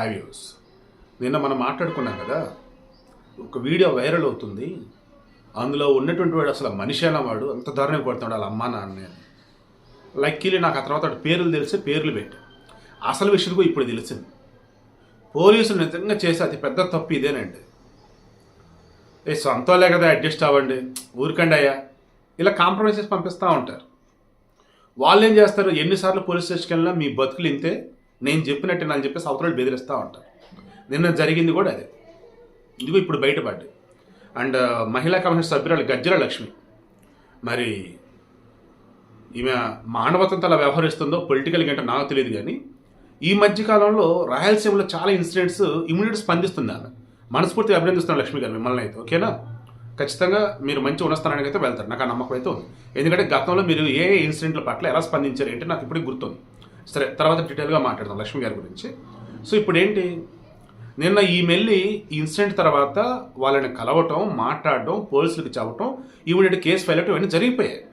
Hi views నిన్న మనం మాట్లాడుకున్నాం కదా ఒక వీడియో వైరల్ అవుతుంది. అందులో ఉన్నటువంటి వాడు అసలు మనిషి అయినా వాడు అంత దారుణంగా పడుతున్నాడు వాళ్ళ అమ్మా నాన్న లక్కీలీ నాకు ఆ తర్వాత పేర్లు తెలిసి పేర్లు పెట్టి. అసలు విషయం కూడా ఇప్పుడు తెలిసింది. పోలీసులు నిజంగా చేసే అతి పెద్ద తప్పు ఇదేనండి. ఏ సొంతలే కదా అడ్జస్ట్ అవ్వండి. ఊరికండి అయ్యా. ఇలా కాంప్రమైజెస్ పంపిస్తూ ఉంటారు. వాళ్ళు ఏం చేస్తారు? ఎన్నిసార్లు పోలీస్ స్టేషన్కి వెళ్ళినా మీ బతుకులు ఇంతే. నేను చెప్పినట్టు నాకు చెప్పేసి అవతల బెదిరిస్తూ ఉంటారు. నిన్న జరిగింది కూడా అదే. ఇదిగో ఇప్పుడు బయటపడ్డాయి. అండ్ మహిళా కమిషన్ సభ్యురాలు గజ్జల లక్ష్మి. మరి ఈమె మానవతంతో అలా వ్యవహరిస్తుందో పొలిటికల్ అంటే నాకు తెలియదు కానీ ఈ మధ్యకాలంలో రాయలసీమలో చాలా ఇన్సిడెంట్స్ ఇమీడియట్ స్పందిస్తుంది ఆమె. మనస్ఫూర్తిగా అభినందిస్తున్నాను లక్ష్మి గారు మిమ్మల్ని అయితే ఓకేనా? ఖచ్చితంగా మీరు మంచి ఉన్నస్థానానికి అయితే వెళ్తారు. నాకు ఆ నమ్మకం అయితే ఉంది. ఎందుకంటే గతంలో మీరు ఏ ఇన్సిడెంట్ల పట్ల ఎలా స్పందించారు అంటే నాకు ఇప్పటికి గుర్తుంది. సరే తర్వాత డీటెయిల్గా మాట్లాడదాం లక్ష్మి గారి గురించి. సో ఇప్పుడు ఏంటి నిన్న ఈ మెల్లి ఈ ఇన్సిడెంట్ తర్వాత వాళ్ళని కలవటం మాట్లాడడం పోలీసులకు చెప్పటం ఈవిడ కేసు ఫైల్ అవటం ఇవన్నీ జరిగిపోయాయి.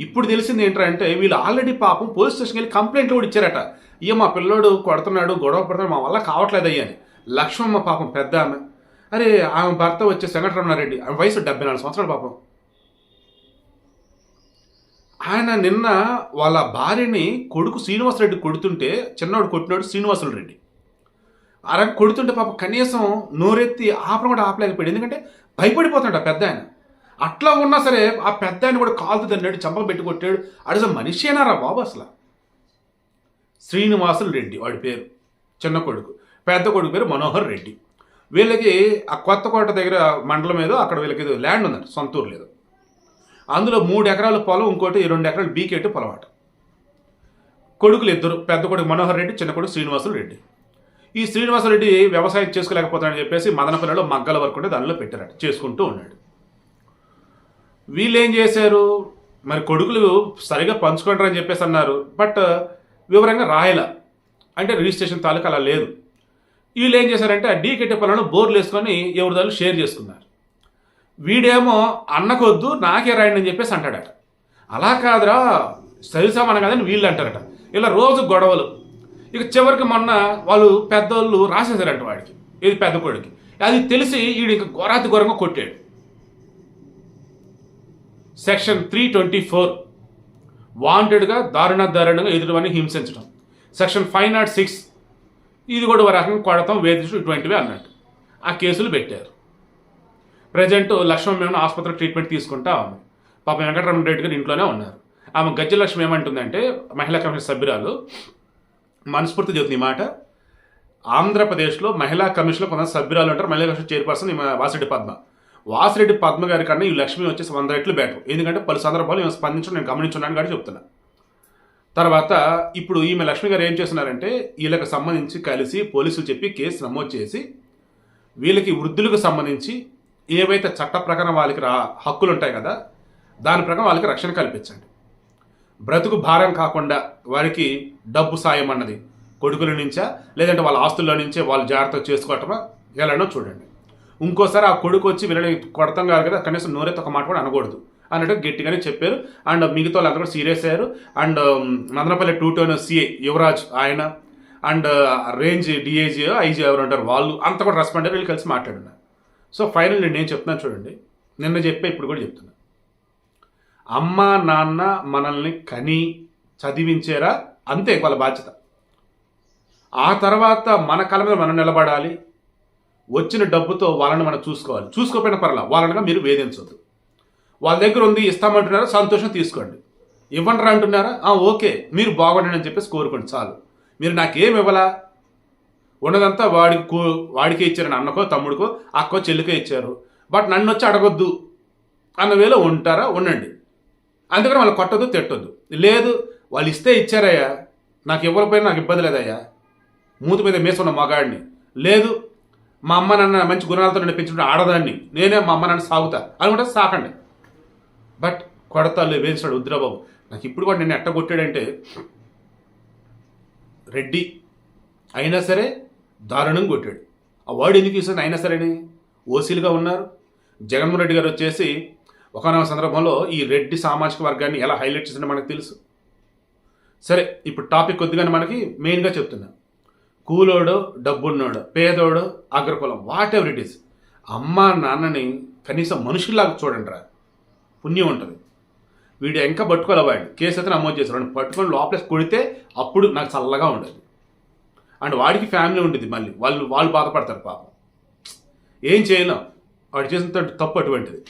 ఇప్పుడు తెలిసింది ఏంటంటే వీళ్ళు ఆల్రెడీ పాపం పోలీస్ స్టేషన్కి వెళ్ళి కంప్లైంట్ కూడా ఇచ్చారట. ఇక మా పిల్లోడు కొడుతున్నాడు గొడవ పడుతున్నాడు మా వల్ల కావట్లేదు అయ్యా అని. లక్ష్మమ్మ పాపం పెద్ద ఆమె. అరే ఆమె భర్త వచ్చే వెంకటరమణారెడ్డి ఆమె వయసు డెబ్బై నాలుగు సంవత్సరాలు పాపం. ఆయన నిన్న వాళ్ళ భార్యని కొడుకు శ్రీనివాసరెడ్డి కొడుతుంటే చిన్నవాడు కొట్టినాడు శ్రీనివాసులు రెడ్డి. అలా కొడుతుంటే పాప కనీసం నోరెత్తి ఆపడం కూడా ఆపలేకపోయాడు. ఎందుకంటే భయపడిపోతున్నాడు ఆ పెద్ద ఆయన. అట్లా ఉన్నా సరే ఆ పెద్ద ఆయన కూడా కాలుతూ తన్నాడు చంపలు పెట్టి కొట్టాడు. అసలు మనిషేనారా బాబు అసలు? శ్రీనివాసులు రెడ్డి వాడి పేరు చిన్న కొడుకు. పెద్ద కొడుకు పేరు మనోహర్ రెడ్డి. వీళ్ళకి ఆ కొత్త కోట దగ్గర మండలం ఏదో అక్కడ వీళ్ళకి ల్యాండ్ ఉందండి సొంతూరు లేదు అందులో మూడు ఎకరాల పొలం ఇంకోటి రెండు ఎకరాలు బీకేటు పొలం కొడుకులు ఇద్దరు పెద్ద కొడుకు మనోహర్ రెడ్డి చిన్న కొడుకు శ్రీనివాసులు రెడ్డి. ఈ శ్రీనివాసరెడ్డి వ్యవసాయం చేసుకోలేకపోతాడని చెప్పేసి మదనపల్లిలో మగ్గల వరకు ఉంటే దానిలో పెట్టారట చేసుకుంటూ ఉన్నాడు. వీళ్ళు ఏం చేశారు? మరి కొడుకులు సరిగా పంచుకుంటారని చెప్పేసి అన్నారు. బట్ వివరంగా రాయల అంటే రిజిస్ట్రేషన్ తాలూకా అలా లేదు. వీళ్ళు ఏం చేశారంటే ఆ డీ కెట్టెపల్లను బోర్లు వేసుకొని ఎవరిదాలు షేర్ చేసుకున్నారు. వీడేమో అన్నకొద్దు నాకే రాయండి అని చెప్పేసి అంటాడట. అలా కాదురా సరిసమానం కదని వీళ్ళు అంటారట. ఇలా రోజు గొడవలు. ఇక చివరికి మొన్న వాళ్ళు పెద్దోళ్ళు రాసేసారంట వాడికి ఇది పెద్ద కొడుకి. అది తెలిసి వీడు ఇంక ఘోరాతి ఘోరంగా కొట్టాడు. Section three twenty four. వాంటెడ్గా దారుణ దారుణంగా ఎదుటివన్నీ హింసించడం సెక్షన్ ఫైవ్ నాట్ సిక్స్. ఇది కూడా ఒక రకంగా కొడతాం వేధించడం ఇటువంటివి అన్నట్టు. ఆ కేసులు పెట్టారు. ప్రజెంట్ లక్ష్మణ్ మేము ఆసుపత్రి ట్రీట్మెంట్ తీసుకుంటా ఉంది. పాప వెంకటరమణ రెడ్డి గారు ఇంట్లోనే ఉన్నారు. ఆమె గజ్జలక్ష్మి ఏమంటుందంటే మహిళా కమిషన్ సభ్యురాలు మనస్ఫూర్తి చెబుతుంది మాట. ఆంధ్రప్రదేశ్లో మహిళా కమిషన్లో కొంత సభ్యురాలు ఉంటారు మహిళా కమిషన్ చైర్పర్సన్ వాసిరెడ్డి పద్మ. వాసిరెడ్డి పద్మ గారి కన్నా ఈ లక్ష్మి వచ్చేసి వంద రెట్లు బెటర్ ఎందుకంటే పలు సందర్భాలు మేము స్పందించడం నేను గమనించున్నాను కానీ చెప్తున్నా. తర్వాత ఇప్పుడు ఈమె లక్ష్మి గారు ఏం చేస్తున్నారంటే వీళ్ళకి సంబంధించి కలిసి పోలీసులు చెప్పి కేసు నమోదు చేసి వీళ్ళకి వృద్ధులకు సంబంధించి ఏవైతే చట్ట ప్రకారం వాళ్ళకి రా హక్కులు ఉంటాయి కదా దాని ప్రకారం వాళ్ళకి రక్షణ కల్పించండి. బ్రతుకు భారం కాకుండా వారికి డబ్బు సాయం అన్నది కొడుకుల నుంచా లేదంటే వాళ్ళ ఆస్తుల్లో నుంచే వాళ్ళు జాగ్రత్త చేసుకోవటమా? ఎలానో చూడండి. ఇంకోసారి ఆ కొడుకు వచ్చి వీళ్ళని కొడతాం కాదు కదా కనీసం నోరెత్తి ఒక మాట కూడా అనకూడదు అన్నట్టు గట్టిగానే చెప్పారు. అండ్ మిగతా వాళ్ళందరూ కూడా సీరియస్ అయ్యారు. And Madanapalle two town CA Yuvaraj ఆయన అండ్ రేంజ్ డిఐజీ ఐజీ ఎవరు ఉంటారు వాళ్ళు అంతా కూడా రెస్పాండ్ అయ్యారు వీళ్ళు కలిసి మాట్లాడినారు సో ఫైనల్ నేను చెప్తున్నాను చూడండి. నిన్న చెప్పే ఇప్పుడు కూడా చెప్తున్నా. అమ్మ నాన్న మనల్ని కని చదివించారా? అంతే వాళ్ళ బాధ్యత. ఆ తర్వాత మన కళ మీద మనం నిలబడాలి. వచ్చిన డబ్బుతో వాళ్ళని మనం చూసుకోవాలి. చూసుకోకపోయినా పర్లా వాళ్ళనిగా మీరు వేధించవద్దు వాళ్ళ దగ్గర ఉంది ఇస్తామంటున్నారా? సంతోషం తీసుకోండి. ఇవ్వండి అంటున్నారా? ఓకే. మీరు బాగుండండి అని చెప్పేసి కోరుకోండి. చాలు. మీరు నాకేం ఇవ్వలా? ఉన్నదంతా వాడికి వాడికే ఇచ్చారని అన్నకో తమ్ముడికో అక్కో చెల్లికే ఇచ్చారు. బట్ నన్ను వచ్చి అడగొద్దు అన్న వేలో ఉంటారా? ఉండండి. అందుకని వాళ్ళు కొట్టొద్దు తిట్టొద్దు. లేదు వాళ్ళు ఇస్తే ఇచ్చారయ్యా. నాకు ఇవ్వకపోయినా నాకు ఇబ్బంది లేదయ్యా. మూతి మీద మేసున్న మగాడిని. లేదు మా అమ్మ నాన్న మంచి గుణాలతో నన్ను పెంచుకుంటే ఆడదాన్ని. నేనే మా అమ్మ నాన్న సాగుతా. అనుకుంటే సాకండి. బట్ కొడతాలు వేయించాడు ఉద్రబాబు నాకు ఇప్పుడు కూడా నేను ఎట్ట కొట్టాడంటే రెడ్డి అయినా సరే దారుణం కొట్టాడు. ఆ వాడు ఎందుకు యూస్ అయినా సరేనే ఓసీలుగా ఉన్నారు. జగన్మోహన్ రెడ్డి గారు వచ్చేసి ఒకనొక సందర్భంలో ఈ రెడ్డి సామాజిక వర్గాన్ని ఎలా హైలైట్ చేసిందో మనకు తెలుసు. సరే ఇప్పుడు టాపిక్ కొద్దిగానే మనకి మెయిన్గా చెప్తున్నా. కూలోడు డబ్బున్నోడు పేదోడు అగ్రకులం వాట్ ఎవర్ ఇట్ ఈస్ అమ్మ నాన్నని కనీసం మనుషుల్లాగా చూడండి రా పుణ్యం ఉంటుంది. వీడు ఎంక పట్టుకోవాలి వాడు కేసు అయితే నమోదు చేశారు పట్టుకొని లోపలేసి కొడితే అప్పుడు నాకు చల్లగా ఉండదు. అండ్ వాడికి ఫ్యామిలీ ఉంటుంది మళ్ళీ. వాళ్ళు వాళ్ళు బాధపడతారు పాపం. ఏం చేయలేం వాడు చేసిన తప్పు అటువంటిది.